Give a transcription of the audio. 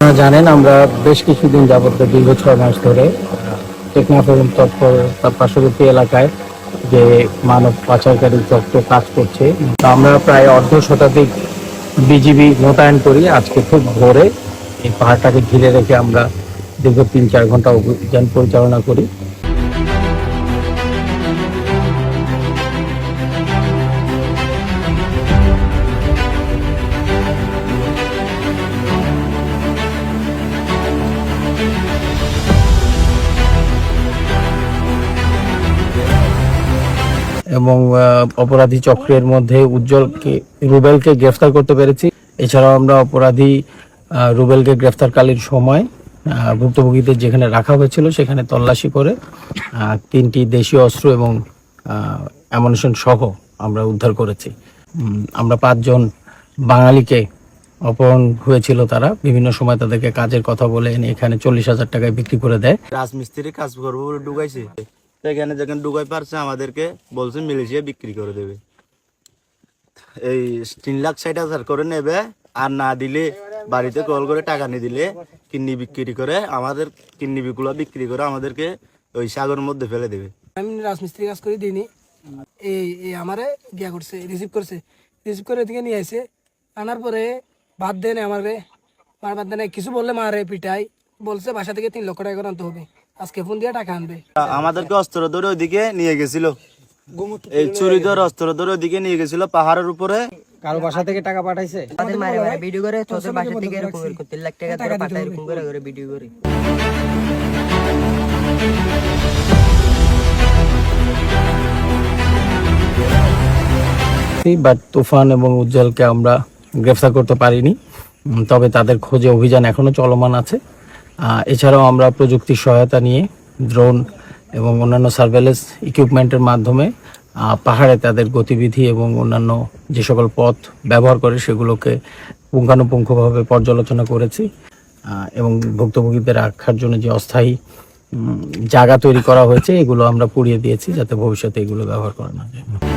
আপনারা জানেন, আমরা বেশ কিছুদিন যাবত দীর্ঘ ছয় মাস ধরে টেকনাফ এবং তৎপর তার পার্শ্ববর্তী এলাকায় যে মানব পাচারকারী তত্ত্ব কাজ করছে। আমরা প্রায় অর্ধ শতাধিক বিজিবি মোতায়েন করি। আজকে খুব ভোরে এই পাহাড়টাকে ঘিরে রেখে আমরা দীর্ঘ তিন চার ঘণ্টা অভিযান পরিচালনা করি। এবং অপরাধী চক্রের মধ্যে উজ্জ্বলকে, রুবেলকে গ্রেফতার করতে পেরেছি। এছাড়াও আমরা অপরাধী রুবেলকে গ্রেফতারকালীন সময় ভুক্তভোগীদের যেখানে রাখা হয়েছিল সেখানে তল্লাশি করে তিনটি দেশীয় অস্ত্র এবং অ্যামুনিশন সহ আমরা উদ্ধার করেছি। আমরা পাঁচজন বাঙালিকে অপহরণ হয়েছিল তারা। বিভিন্ন সময় তাদেরকে কাজের কথা বলে এখানে চল্লিশ হাজার টাকায় বিক্রি করে দেয়। রাজমিস্ত্রি কাজ করব বলে ঢুকাইছে। সেখানে যখন ঢুকাই পারছে আমাদেরকে, বলছে মিলিশিয়া বিক্রি করে দেবে। এই তিন লাখ ষাট হাজার করে নেবে, আর না দিলে বাড়িতে কল করে টাকা নিয়ে দিলে কিডনি বিক্রি করে আমাদের কিডনি বিগুলো বিক্রি করে আমাদেরকে ওই সাগরের মধ্যে ফেলে দেবে। আমি রাজমিস্ত্রি কাজ করি দিইনি। এই এই আমারে গিয়া করছে রিসিভ করছে। রিসিভ করে এদিকে নিয়ে আসে আনার পরে ভাত দেন আমারে। মার ভাত দেন কিছু বললে মারে পিটাই বলছে বাসা থেকে তিন লক্ষ টাকা করে আনতে হবে। আজকে ফোন দিয়ে টাকা আনবে। আমাদেরকে অস্ত্র ধরে ওইদিকে নিয়ে গেছিল। এই চুরি ধরে অস্ত্র ধরে ওইদিকে নিয়ে গেছিল পাহাড়ের উপরে। কারও বাসা থেকে টাকা পাঠাইছে? আমাদের মারে মারে ভিডিও করে তোদের বাসা থেকে এরকম এরকম লাখ টাকা ধরে পাঠায় এরকম করে করে ভিডিও করে। বাট তুফান এবং উজ্জ্বলকে আমরা গ্রেফতার করতে পারিনি তবে তাদের খোঁজে অভিযান এখনও চলমান আছে। এছাড়াও আমরা প্রযুক্তির সহায়তা নিয়ে ড্রোন এবং অন্যান্য সার্ভেলেন্স ইকুইপমেন্টের মাধ্যমে পাহাড়ে তাদের গতিবিধি এবং অন্যান্য যে সকল পথ ব্যবহার করে সেগুলোকে পুঙ্খানুপুঙ্খভাবে পর্যালোচনা করেছি এবং ভুক্তভোগীদের রাখার জন্য যে অস্থায়ী জায়গা তৈরি করা হয়েছে, এগুলো আমরা পুড়িয়ে দিয়েছি যাতে ভবিষ্যতে এগুলো ব্যবহার করা না যায়।